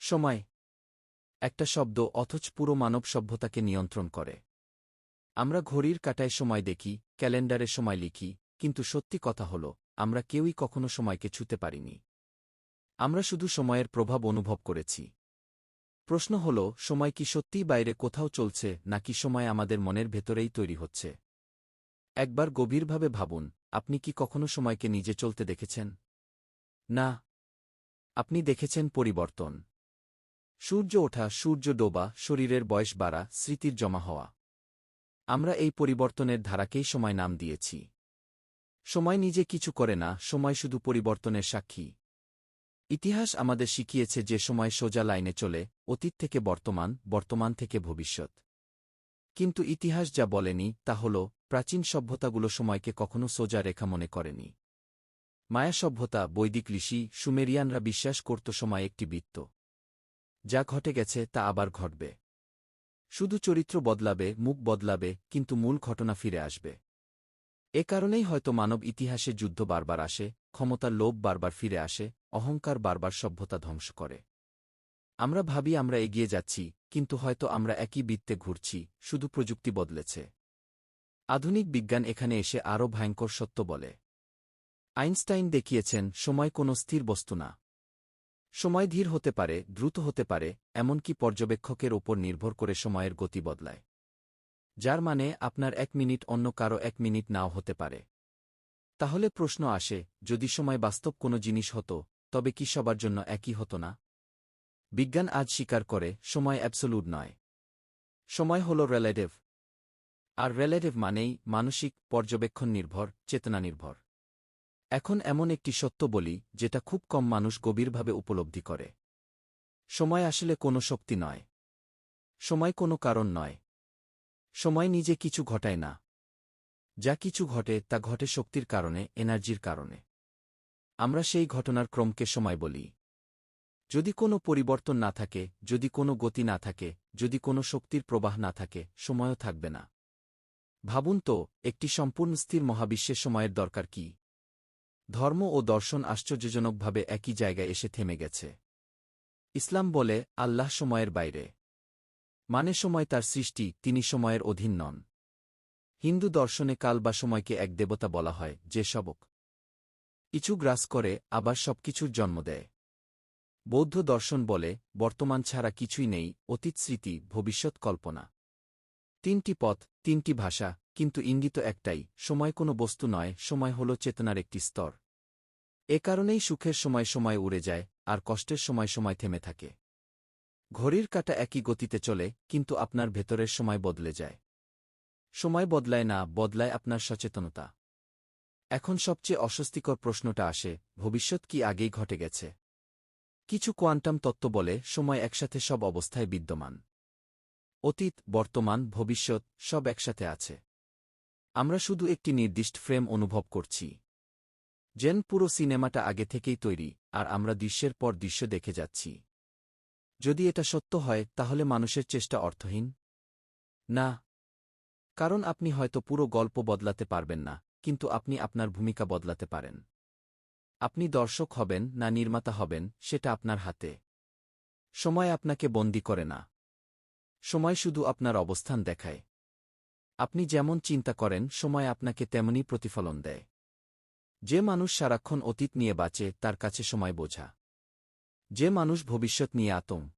সময়। একটা শব্দ অথচ পুরো মানব সভ্যতাকে নিয়ন্ত্রণ করে। আমরা ঘড়ির কাটায় সময় দেখি, ক্যালেন্ডারে সময় লিখি, কিন্তু সত্যি কথা হল, আমরা কেউই কখনো সময়কে ছুতে পারিনি। আমরা শুধু সময়ের প্রভাব অনুভব করেছি। প্রশ্ন হল, সময় কি সত্যিই বাইরে কোথাও চলছে, নাকি সময় আমাদের মনের ভেতরেই তৈরি হচ্ছে? একবার গভীরভাবে ভাবুন, আপনি কি কখনো সময়কে নিজে চলতে দেখেছেন? না। আপনি দেখেছেন পরিবর্তন। সূর্য ওঠা সূর্য ডোবা শরীরের বয়স বাড়া স্মৃতির জমা হওয়া। আমরা এই পরিবর্তনের ধারাকেই সময় নাম দিয়েছি। সময় নিজে কিছু করে না, সময় শুধু পরিবর্তনের সাক্ষী। ইতিহাস আমাদের শিখিয়েছে যে সময় সোজা লাইনে চলে, অতীত থেকে বর্তমান বর্তমান থেকে ভবিষ্যৎ। কিন্তু ইতিহাস যা বলেনি, তা হল, প্রাচীন সভ্যতাগুলো সময়কে কখনো সোজা রেখা মনে করেনি। মায়া সভ্যতা বৈদিক ঋষি, সুমেরিয়ানরা বিশ্বাস করত সময় একটি বৃত্ত। যা ঘটে গেছে তা আবার ঘটবে। শুধু চরিত্র বদলাবে, মুখ বদলাবে, কিন্তু মূল ঘটনা ফিরে আসবে। এ কারণেই হয়তো মানব ইতিহাসে যুদ্ধ বারবার আসে, ক্ষমতার লোভ বারবার ফিরে আসে, অহংকার বারবার সভ্যতা ধ্বংস করে। আমরা ভাবি আমরা এগিয়ে যাচ্ছি, কিন্তু হয়তো আমরা একই বৃত্তে ঘুরছি, শুধু প্রযুক্তি বদলেছে। আধুনিক বিজ্ঞান এখানে এসে আরও ভয়ঙ্কর সত্য বলে। আইনস্টাইন দেখিয়েছেন, সময় কোনো স্থির বস্তু না। সময় ধীর হতে পারে, দ্রুত হতে পারে, এমনকি পর্যবেক্ষকের ওপর নির্ভর করে সময়ের গতি বদলায়। যার মানে আপনার এক মিনিট অন্য কারও এক মিনিট নাও হতে পারে। তাহলে প্রশ্ন আসে, যদি সময় বাস্তব কোনো জিনিস হতো, তবে কি সবার জন্য একই হতো না? বিজ্ঞান আজ স্বীকার করে, সময় অ্যাবসোলুট নয়। সময় হল রেলেটিভ আর রেলেটিভ মানেই মানসিক পর্যবেক্ষণ নির্ভর, চেতনা নির্ভর। এখন এমন একটি সত্য বলি, যেটা খুব কম মানুষ গভীরভাবে উপলব্ধি করে। সময় আসলে কোনো শক্তি নয়। সময় কোনো কারণ নয়। সময় নিজে কিছু ঘটায় না। যা কিছু ঘটে, তা ঘটে শক্তির কারণে, এনার্জির কারণে। আমরা সেই ঘটনার ক্রমকে সময় বলি। যদি কোনো পরিবর্তন না থাকে, যদি কোনো গতি না থাকে, যদি কোনো শক্তির প্রবাহ না থাকে, সময়ও থাকবে না। ভাবুন তো, একটি সম্পূর্ণ স্থির মহাবিশ্বের সময়ের দরকার কি? ধর্ম ও দর্শন আশ্চর্যজনকভাবে একই জায়গায় এসে থেমে গেছে। ইসলাম বলে, আল্লাহ সময়ের বাইরে। মানে সময় তার সৃষ্টি, তিনি সময়ের অধীন নন। হিন্দু দর্শনে কাল বা সময়কে এক দেবতা বলা হয়, যে সবক কিছু গ্রাস করে, আবার সবকিছুর জন্ম দেয়। বৌদ্ধ দর্শন বলে, বর্তমান ছাড়া কিছুই নেই, অতীত স্মৃতি, ভবিষ্যৎ কল্পনা। তিনটি পথ, তিনটি ভাষা, কিন্তু ইঙ্গিত একটাই, সময় কোনো বস্তু নয়, সময় হল চেতনার একটি স্তর। এ কারণেই সুখের সময় সময় উড়ে যায়, আর কষ্টের সময় সময় থেমে থাকে। ঘড়ির কাটা একই গতিতে চলে, কিন্তু আপনার ভেতরের সময় বদলে যায়। সময় বদলায় না, বদলায় আপনার সচেতনতা। এখন সবচেয়ে অস্বস্তিকর প্রশ্নটা আসে, ভবিষ্যৎ কি আগেই ঘটে গেছে? কিছু কোয়ান্টাম তত্ত্ব বলে, সময় একসাথে সব অবস্থায় বিদ্যমান। অতীত, বর্তমান, ভবিষ্যৎ, সব একসাথে আছে। আমরা শুধু একটি নির্দিষ্ট ফ্রেম অনুভব করছি। যেন পুরো সিনেমাটা আগে থেকেই তৈরি, আর আমরা দৃশ্যের পর দৃশ্য দেখে যাচ্ছি। যদি এটা সত্য হয়, তাহলে মানুষের চেষ্টা অর্থহীন? না। কারণ আপনি হয়তো পুরো গল্প বদলাতে পারবেন না, কিন্তু আপনি আপনার ভূমিকা বদলাতে পারেন। আপনি দর্শক হবেন না নির্মাতা হবেন, সেটা আপনার হাতে। সময় আপনাকে বন্দি করে না। সময় শুধু আপনার অবস্থান দেখায়। আপনি যেমন চিন্তা করেন, সময় আপনাকে তেমনি প্রতিফলন দেয়। যে মানুষ সারাক্ষণ অতীত নিয়ে বাঁচে, তার কাছে সময় বোঝা। যে মানুষ ভবিষ্যৎ নিয়ে আতঙ্ক